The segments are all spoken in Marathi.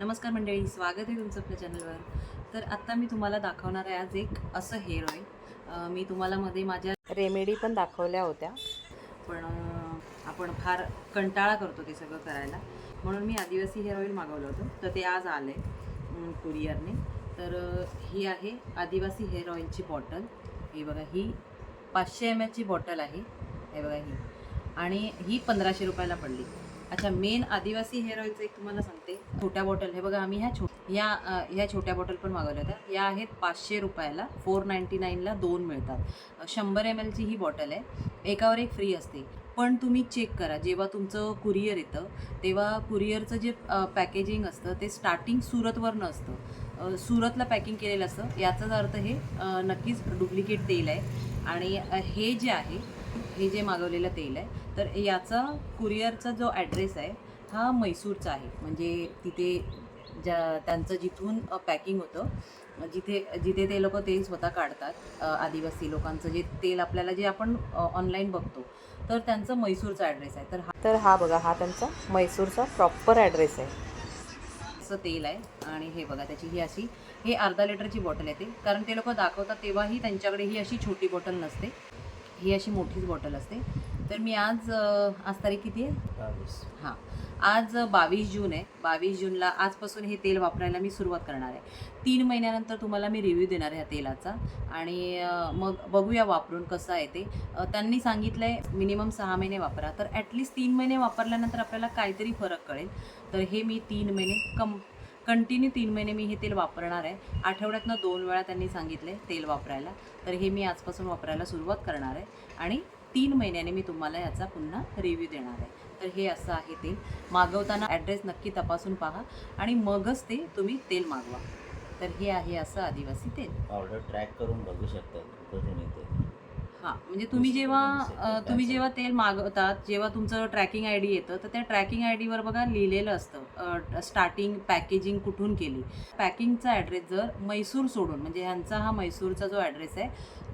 नमस्कार मंडळी स्वागत आहे तुमचं आपल्या चॅनलवर तर आत्ता मी तुम्हाला दाखवणार आहे आज एक असं हेअर ऑइल मी तुम्हाला मध्ये माझ्या रेमेडी पण दाखवल्या होत्या. पण आपण फार कंटाळा करतो ते सगळं करायला. म्हणून मी आदिवासी हेअर ऑइल मागवलं होतं. तर ते आज आलं आहे कुरिअरने तर ही आहे आदिवासी हेअर ऑइलची बॉटल ही बघा ही पाचशे एम एचची बॉटल आहे. हे बघा ही. आणि ही पंधराशे रुपयाला पडली. अच्छा मेन आदिवासी हेअर ऑइलचं एक तुम्हाला सांगते. छोट्या बॉटल हे बघा आम्ही ह्या छो ह्या ह्या छोट्या बॉटल पण मागवल्या होत्या. या आहेत पाचशे रुपयाला. फोर नाईन्टी नाईनला दोन मिळतात. शंभर एम एलची ही बॉटल आहे. एकावर एक फ्री असते. पण तुम्ही चेक करा. जेव्हा तुमचं कुरिअर येतं तेव्हा कुरिअरचं जे पॅकेजिंग असतं ते स्टार्टिंग सुरतवरनं असतं. सुरतला पॅकिंग केलेलं असतं. याचाच अर्थ हे नक्कीच डुप्लिकेट तेल आहे. आणि हे जे आहे हे जे मागवलेलं तेल आहे तर याचा कुरिअरचा जो ॲड्रेस आहे हा म्हैसूरचा आहे. म्हणजे तिथे ज्या त्यांचं जिथून पॅकिंग होतं जिथे जिथे ते लोक तेल स्वतः काढतात आदिवासी लोकांचं जे तेल आपल्याला जे आपण ऑनलाईन बघतो तर त्यांचं म्हैसूरचा ॲड्रेस आहे. तर हा तर हा बघा हा त्यांचा म्हैसूरचा प्रॉपर ॲड्रेस आहे. असं तेल आहे. आणि हे बघा त्याची ही अशी हे अर्धा लिटरची बॉटल येते कारण ते लोक दाखवतात तेव्हाही त्यांच्याकडे ही अशी छोटी बॉटल नसते. ही अशी मोठीच बॉटल असते. तर मी आज आज तारीख किती आहे? हां. आज बावीस जून आहे. बावीस जूनला आजपासून हे तेल वापरायला मी सुरुवात करणार आहे. तीन महिन्यानंतर तुम्हाला मी रिव्ह्यू देणार आहे ह्या तेलाचा. आणि मग बघूया वापरून कसं आहे ते. त्यांनी सांगितलं आहे मिनिमम सहा महिने वापरा. तर ॲटलिस्ट तीन महिने वापरल्यानंतर आपल्याला काहीतरी फरक कळेल. तर हे मी तीन महिने कम कंटिन्यू तीन महिने मी हे तेल वापरणार आहे. आठवड्यातनं दोन वेळा त्यांनी सांगितले तेल वापरायला. तर हे मी आजपासून वापरायला सुरुवात करणार आहे आणि तीन महिन्याने मी तुम्हाला याचा पुन्हा रिव्ह्यू देणार आहे. तर हे असं आहे तेल. मागवताना ॲड्रेस नक्की तपासून पहा आणि मगच ते तुम्ही तेल मागवा. तर हे आहे असं आदिवासी तेल. ऑर्डर ट्रॅक करून बघू शकता कुठून येते हां म्हणजे तुम्ही जेव्हा तुम्ही जेव्हा तेल मागवतात जेव्हा तुमचं ट्रॅकिंग आय डी येतं तर त्या ट्रॅकिंग आय डीवर बघा लिहिलेलं असतं स्टार्टिंग पॅकेजिंग कुठून केली. पॅकिंगचा ॲड्रेस जर म्हैसूर सोडून म्हणजे ह्यांचा हा म्हैसूरचा जो ॲड्रेस आहे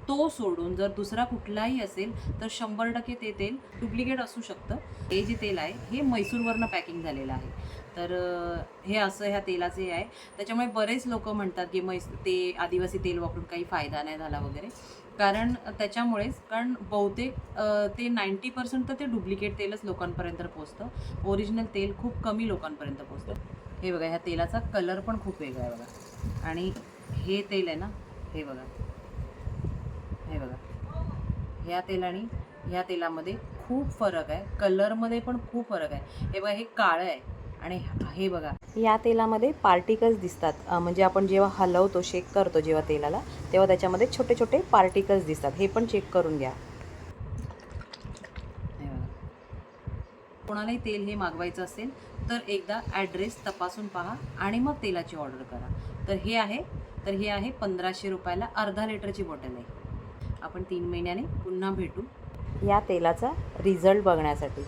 तो सोडून जर दुसरा कुठलाही असेल तर शंभर टक्के ते तेल डुप्लिकेट असू शकतं. हे जे तेल आहे हे म्हैसूरवरनं पॅकिंग झालेलं आहे. तर हे असं ह्या तेलाचे हे आहे. त्याच्यामुळे बरेच लोक म्हणतात की मैस ते आदिवासी तेल वापरून काही फायदा नाही झाला वगैरे. कारण त्याच्यामुळेच कारण बहुतेक ते नाईंटी पर्सेंट तर ते डुप्लिकेट तेलच लोकांपर्यंत पोचतं ओरिजिनल तेल खूप कमी लोकांपर्यंत पोचतं हे बघा ह्या तेलाचा कलर पण खूप वेगळा आहे बघा. आणि हे तेल आहे ना हे बघा. हे बघा. ह्या तेल आणि ह्या तेलामध्ये खूप फरक आहे. कलरमध्ये पण खूप फरक आहे. हे बघा हे काळं आहे. आणि हे बघा. या तेलामध्ये पार्टिकल्स दिसतात. म्हणजे आपण जेव्हा हलवतो शेक करतो जेव्हा तेलाला तेव्हा त्याच्यामध्ये छोटे छोटे पार्टिकल्स दिसतात. हे पण चेक करून घ्या. हे बघा. कोणालाही तेल हे मागवायचं असेल तर एकदा ॲड्रेस तपासून पहा आणि मग तेलाची ऑर्डर करा. तर हे आहे तर हे आहे पंधराशे रुपयाला अर्धा लिटरची बॉटल आहे. आपण तीन महिन्याने पुन्हा भेटू या तेलाचा रिझल्ट बघण्यासाठी.